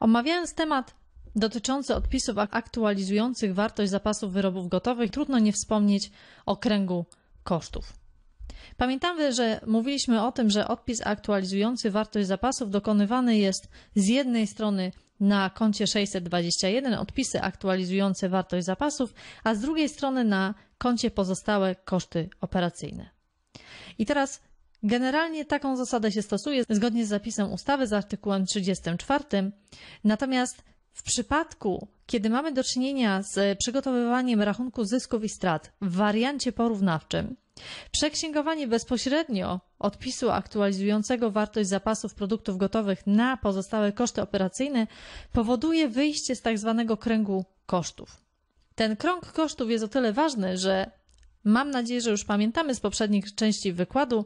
Omawiając temat dotyczący odpisów aktualizujących wartość zapasów wyrobów gotowych, trudno nie wspomnieć o kręgu kosztów. Pamiętamy, że mówiliśmy o tym, że odpis aktualizujący wartość zapasów dokonywany jest z jednej strony na koncie 621 odpisy aktualizujące wartość zapasów, a z drugiej strony na koncie pozostałe koszty operacyjne. I teraz generalnie taką zasadę się stosuje zgodnie z zapisem ustawy z artykułem 34. Natomiast w przypadku, kiedy mamy do czynienia z przygotowywaniem rachunku zysków i strat w wariancie porównawczym, Przeksięgowanie bezpośrednio odpisu aktualizującego wartość zapasów produktów gotowych na pozostałe koszty operacyjne powoduje wyjście z tak zwanego kręgu kosztów. Ten krąg kosztów jest o tyle ważny, że mam nadzieję, że już pamiętamy z poprzednich części wykładu,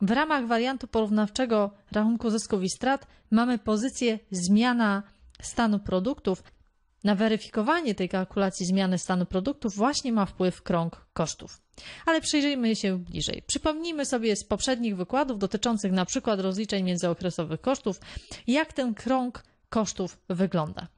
w ramach wariantu porównawczego rachunku zysków i strat mamy pozycję zmiana stanu produktów. Na weryfikowanie tej kalkulacji zmiany stanu produktów właśnie ma wpływ krąg kosztów. Ale przyjrzyjmy się bliżej. Przypomnijmy sobie z poprzednich wykładów dotyczących na przykład rozliczeń międzyokresowych kosztów, jak ten krąg kosztów wygląda.